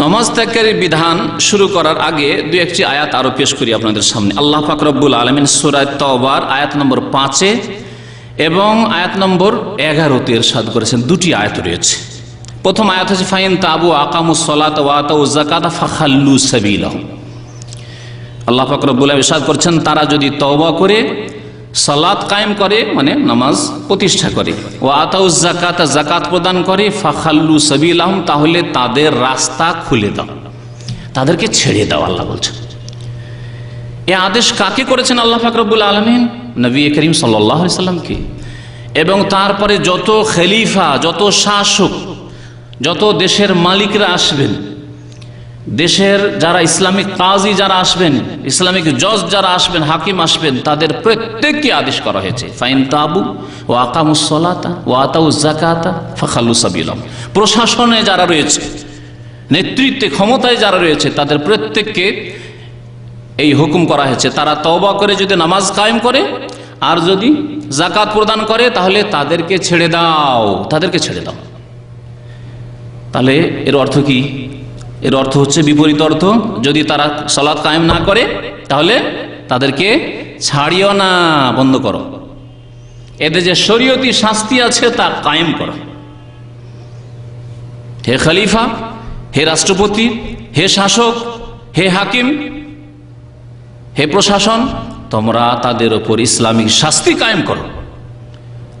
নমাজ ত্যাগের বিধান শুরু করার আগে দু একটি আয়াত আরও পেশ করি আপনাদের সামনে। আল্লাহ ফাকরবুল আলমিন সুরায় তবার আয়াত নম্বর পাঁচে এবং আয়াত নম্বর এগারোতে এরশাদ করেছেন। দুটি আয়াত রয়েছে। প্রথম আয়াত হচ্ছে, ফাইন তাবু আকামু সলাত ওয়াতা জাকাত ফাখাল্লু সাবিলাহ আল্লাহ ফাকরবুল ইরশাদ করছেন, তারা যদি তওবা করে সালাত কায়েম করে মানে নামাজ প্রতিষ্ঠা করে। ও আতাউজ জাকাত জাকাত প্রদান করে, ফাখাল্লু সাবিলাহম, তাহলে তাদের রাস্তা খুলে দাও। তাদেরকে ছেড়ে দাও, আল্লাহ বলছেন। এ আদেশ কাকে করেছেন আল্লাহ ফাকরবুল আলমিন? নবী করিম সাল্লামকে। এবং তারপরে যত খলিফা, যত শাসক, যত দেশের মালিকরা আসবেন দেশের যারা ইসলামিক কাজী যারা আসবেন, ইসলামিক জজ যারা আসবেন, হাকিম আসবেন, তাদের প্রত্যেককে আদেশ করা হয়েছে। ফাইন তাবু ও আকামুসলাতা ও আতাউ জাকাতা ফখালু সাবিলাম। প্রশাসনে যারা রয়েছে, নেতৃত্বে ক্ষমতায় যারা রয়েছে, তাদের প্রত্যেককে এই হুকুম করা হয়েছে। তারা তওবা করে যদি নামাজ কায়েম করে, আর যদি জাকাত প্রদান করে, তাহলে তাদেরকে ছেড়ে দাও, তাদেরকে ছেড়ে দাও। তাহলে এর অর্থ কি? এর অর্থ হচ্ছে বিপরীত অর্থ। যদি তারা সলাৎ কায়েম না করে, তাহলে তাদেরকে ছাড়িও না, বন্ধ করো। এদের যে শরীয়তি শাস্তি আছে, তা কায়েম করো। হে খলিফা, হে রাষ্ট্রপতি, হে শাসক, হে হাকিম, হে প্রশাসন, তোমরা তাদের ওপর ইসলামিক শাস্তি কায়েম করো।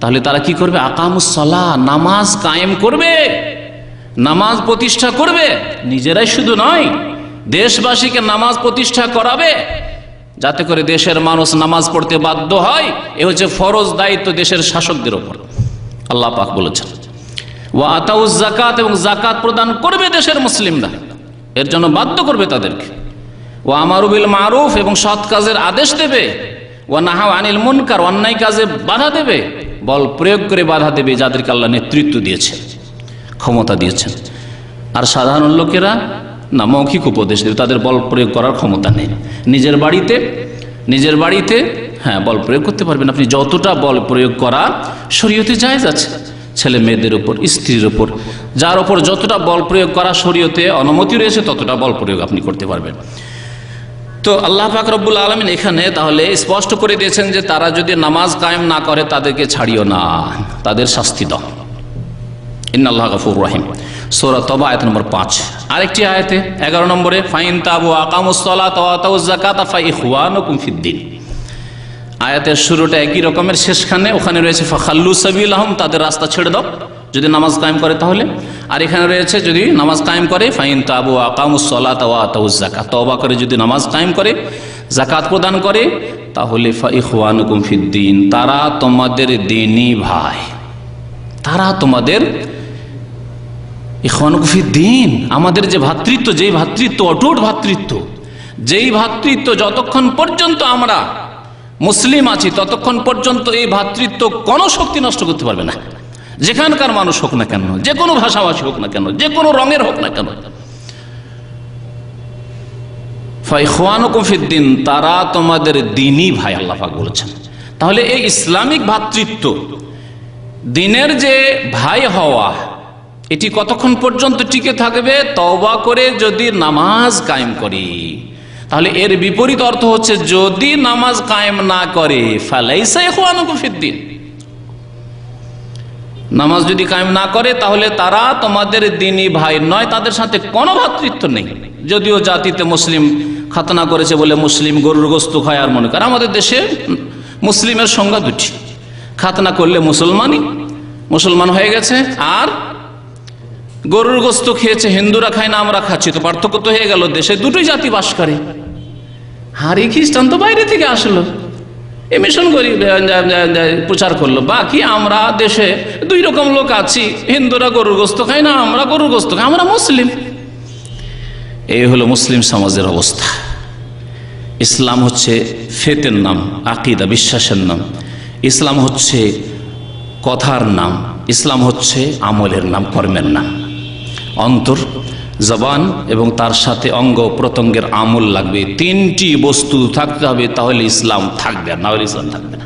তাহলে তারা কি করবে? আকামুসলা নামাজ কায়েম করবে। নামাজ প্রতিষ্ঠা করবে। নিজেরাই শুধু নয়, দেশবাসীকে নামাজ প্রতিষ্ঠা করাবে। যাতে করে দেশের মানুষ নামাজ পড়তে বাধ্য হয়। এ হচ্ছে ফরজ দায়িত্ব দেশের শাসকদের ওপর। আল্লাহ পাক বলেছেন ও আতাউজ জাকাত এবং জাকাত প্রদান করবে দেশের মুসলিমরা। এর জন্য বাধ্য করবে তাদেরকে। ও আমারুবিল মারুফ এবং সৎ কাজের আদেশ দেবে। ও নাহা আনিল মুনকার, অন্যায় কাজে বাধা দেবে। বল প্রয়োগ করে বাধা দেবে যাদেরকে আল্লাহ নেতৃত্ব দিয়েছে ক্ষমতা দিয়েছেন। আর সাধারণ লোকেরা না, মৌখিক উপদেশ দেবে, তাদের বল প্রয়োগ করার ক্ষমতা নেই। নিজের বাড়িতে নিজের বাড়িতে হ্যাঁ বল প্রয়োগ করতে পারবেন। আপনি যতটা বল প্রয়োগ করা শরীয়তে জায়েজ আছে। ছেলে মেয়েদের উপর, স্ত্রীর উপর, যার উপর যতটা বল প্রয়োগ করা শরীয়তে অনুমতি রয়েছে, ততটা বল প্রয়োগ আপনি করতে পারবেন। তো আল্লাহ পাক রব্বুল আলমিন এখানে তাহলে স্পষ্ট করে দিয়েছেন যে তারা যদি নামাজ কায়েম না করে তাদেরকে ছাড়িও না, তাদের শাস্তি দাও। রাহিম। নম্বর পাঁচ। আয়তে এগারো নম্বরে, ফাইন আয়াতের শুরুটা একই রকমের, শেষখানে ওখানে রয়েছে আহম তাদের রাস্তা ছেড়ে দাও। যদি নামাজ কায়েম করে তাহলে। আর এখানে রয়েছে যদি নামাজ কায়েম করে, ফাইন তাবু আকামুসলাতাউজাকা তবা করে যদি নামাজ কায়েম করে জাকাত প্রদান করে, তাহলে ফাইহুয়ানুকুম ফিদ্দিন তারা তোমাদের দিনই ভাই। তারা তোমাদের দিন। আমাদের যে ভ্রাতৃত্ব যেই ভ্রাতৃত্ব অটুট ভ্রাতৃত্ব যেই ভ্রাতৃত্ব যতক্ষণ পর্যন্ত আমরা মুসলিম আছি, ততক্ষণ পর্যন্ত এই ভ্রাতৃত্ব কোনো শক্তি নষ্ট করতে পারবে না। যেখানকার মানুষ হোক না কেন, যে কোনো ভাষাভাষী হোক না কেন, যে কোনো রঙের হোক না কেন। ফাইখানুকুফিদ্দিন তারা তোমাদের দিনই ভাই আল্লাহাক বলেছেন। তাহলে এই ইসলামিক ভ্রাতৃত্ব দিনের যে ভাই হওয়া, এটি কতক্ষণ পর্যন্ত টিকে থাকবে? তওবা করে যদি নামাজ কায়েম করি। তাহলে এর বিপরীত অর্থ হচ্ছে, যদি নামাজ কায়েম না করে ফালাইসাই দিন। নামাজ যদি কায়েম না করে, তাহলে তারা তোমাদের দিনী ভাই নয়, তাদের সাথে কোনো ভাতৃত্ব নেই। যদিও জাতিতে মুসলিম খাতনা করেছে বলে মুসলিম গরুর গোস্ত খায় আর মনে করে। আমাদের দেশে মুসলিমের সংজ্ঞা দুটি। খাতনা করলে মুসলমানই মুসলমান হয়ে গেছে, আর গরুর গোস্ত খেয়েছে, হিন্দুরা খায় না, আমরা খাচ্ছি। তো পার্থক্য তো হয়ে গেল, দেশে দুটোই জাতি বাস করে। হারি খ্রিস্টান তো বাইরে থেকে আসলো। এমিশন করি প্রচার করল। বাকি আমরা দেশে দুই রকম লোক আছি, হিন্দুরা গরুর গোস্ত খাই না, আমরা গরুর গোস্ত খাই, আমরা মুসলিম। এই হলো মুসলিম সমাজের অবস্থা। ইসলাম হচ্ছে ফেতের নাম, আকিদা, বিশ্বাসের নাম। ইসলাম হচ্ছে কথার নাম, ইসলাম হচ্ছে আমলের নাম, কর্মের নাম। অন্তর জবান এবং তার সাথে অঙ্গ প্রত্যঙ্গের আমল লাগবে। তিনটি বস্তু থাকতে হবে, তাহলে ইসলাম থাকবে, না হলে ইসলাম থাকবে না।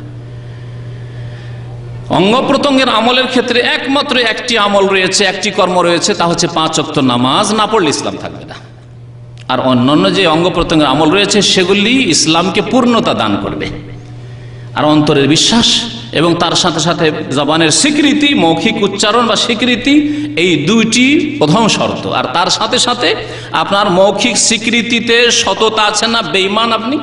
অঙ্গ প্রত্যঙ্গের আমলের ক্ষেত্রে একমাত্র একটি আমল রয়েছে, একটি কর্ম রয়েছে, তা হচ্ছে পাঁচ অক্ত নামাজ, না পড়লে ইসলাম থাকবে না। আর অন্যান্য যে অঙ্গ প্রত্যঙ্গের আমল রয়েছে, সেগুলি ইসলামকে পূর্ণতা দান করবে। আর অন্তরের বিশ্বাস এবং তার সাথে সাথে জবানের স্বীকৃতি, মৌখিক উচ্চারণ বা স্বীকৃতি, এই দুইটি প্রথম শর্ত। আর তার সাথে সাথে আপনার মৌখিক স্বীকৃতিতে সততা আছে না বেইমান আপনি?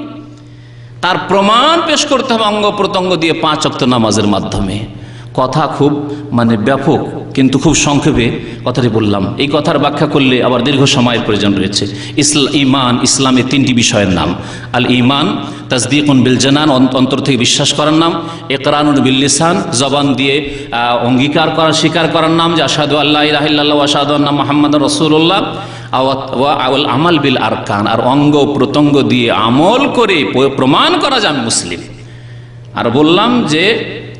তার প্রমাণ পেশ করতে হবে অঙ্গ প্রত্যঙ্গ দিয়ে পাঁচ অক্ত নামাজের মাধ্যমে। কথা খুব মানে ব্যাপক, কিন্তু খুব সংক্ষেপে কথাটি বললাম। এই কথার ব্যাখ্যা করলে আবার দীর্ঘ সময়ের প্রয়োজন রয়েছে। ইসলা ইমান ইসলামের তিনটি বিষয়ের নাম। আল ইমান তাজদিকুন বিল জানান অন্তর থেকে বিশ্বাস করার নাম। একরানুল বিল্লিসান জবান দিয়ে অঙ্গীকার করা স্বীকার করার নাম যে আসাদু আল্লাহ রাহিল্লাহ আসাদু মোহাম্মদ রসুল্লাহ আওয়াল আমাল বিল আরকান, আর অঙ্গ প্রত্যঙ্গ দিয়ে আমল করে প্রমাণ করা আমি মুসলিম। আর বললাম যে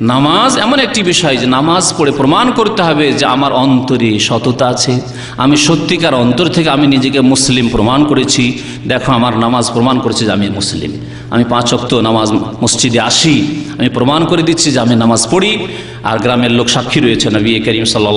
নামাজ এমন একটি বিষয় যে নামাজ পড়ে প্রমাণ করতে হবে যে আমার অন্তরে সততা আছে। আমি সত্যিকার অন্তর থেকে আমি নিজেকে মুসলিম প্রমাণ করেছি। দেখো আমার নামাজ প্রমাণ করেছে যে আমি মুসলিম। আমি পাঁচ অক্ত নামাজ মসজিদে আসি। আমি প্রমাণ করে দিচ্ছি যে আমি নামাজ পড়ি। আর গ্রামের লোক সাক্ষী রয়েছে নবী করিম সাল্লাহ